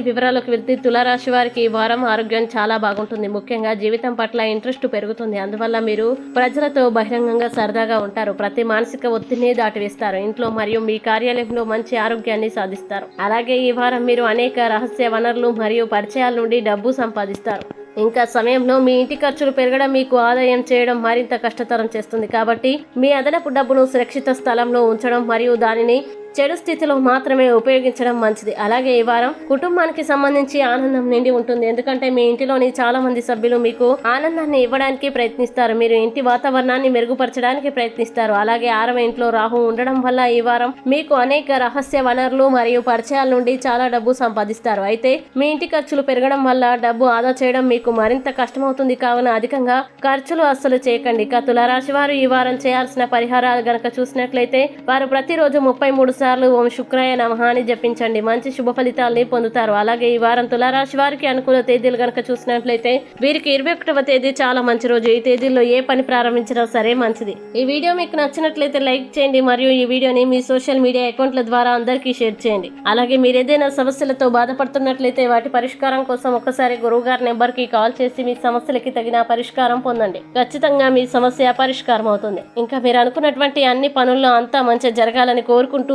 వివరాలకు వెళ్తే తులారాశి వారికి ఈ వారం ఆరోగ్యం చాలా బాగుంటుంది. ముఖ్యంగా జీవితం పట్ల ఇంట్రెస్ట్ పెరుగుతుంది. అందువల్ల మీరు ప్రజలతో బహిరంగంగా సరదాగా ఉంటారు. ప్రతి మానసిక ఒత్తిడిని దాటివేస్తారు. ఇంట్లో మరియు మీ కార్యాలయంలో మంచి ఆరోగ్యాన్ని సాధిస్తారు. అలాగే ఈ వారం మీరు అనేక రహస్య వనరులు మరియు పరిచయాల నుండి డబ్బు సంపాదిస్తారు. ఇంకా సమయంలో మీ ఇంటి ఖర్చులు పెరగడం మీకు ఆదాయం చేయడం మరింత కష్టతరం చేస్తుంది. కాబట్టి మీ అదనపు డబ్బును సురక్షిత స్థలంలో ఉంచడం మరియు దానిని చెడు స్థితిలో మాత్రమే ఉపయోగించడం మంచిది. అలాగే ఈ వారం కుటుంబానికి సంబంధించి ఆనందం నిండి ఉంటుంది. ఎందుకంటే మీ ఇంటిలోని చాలా మంది సభ్యులు మీకు ఆనందాన్ని ఇవ్వడానికి ప్రయత్నిస్తారు. మీరు ఇంటి వాతావరణాన్ని మెరుగుపరచడానికి ప్రయత్నిస్తారు. అలాగే ఆరవ ఇంట్లో రాహు ఉండడం వల్ల ఈ వారం మీకు అనేక రహస్య వనరులు మరియు పరిచయాల నుండి చాలా డబ్బు సంపాదిస్తారు. అయితే మీ ఇంటి ఖర్చులు పెరగడం వల్ల డబ్బు ఆదా చేయడం మీకు మరింత కష్టమవుతుంది. కావున అధికంగా ఖర్చులు అస్సలు చేయకండి. ఇక తులారాశి వారు ఈ వారం చేయాల్సిన పరిహారాలు గనక చూసినట్లయితే వారు ప్రతిరోజు ముప్పై మూడు సార్లు ఓం శుక్రాయ నమః అని జపించండి. మంచి శుభ ఫలితాలని పొందుతారు. అలాగే ఈ వారం తులారాశి వారికి అనుకూల తేదీలు కనుక చూసినట్లయితే వీరికి ఇరవై ఒకటవ తేదీ చాలా మంచి రోజు. ఈ తేదీల్లో ఏ పని ప్రారంభించినా సరే మంచిది. ఈ వీడియో మీకు నచ్చినట్లయితే లైక్ చేయండి మరియు ఈ వీడియోని మీ సోషల్ మీడియా అకౌంట్ల ద్వారా అందరికీ షేర్ చేయండి. అలాగే మీరు ఏదైనా సమస్యలతో బాధపడుతున్నట్లయితే వాటి పరిష్కారం కోసం ఒకసారి గురువు గారి నెంబర్కి కాల్ చేసి మీ సమస్యలకి తగిన పరిష్కారం పొందండి. ఖచ్చితంగా మీ సమస్య పరిష్కారం అవుతుంది ఇంకా మీరు అనుకున్నటువంటి అన్ని పనుల్లో అంతా మంచి జరగాలని కోరుకుంటూ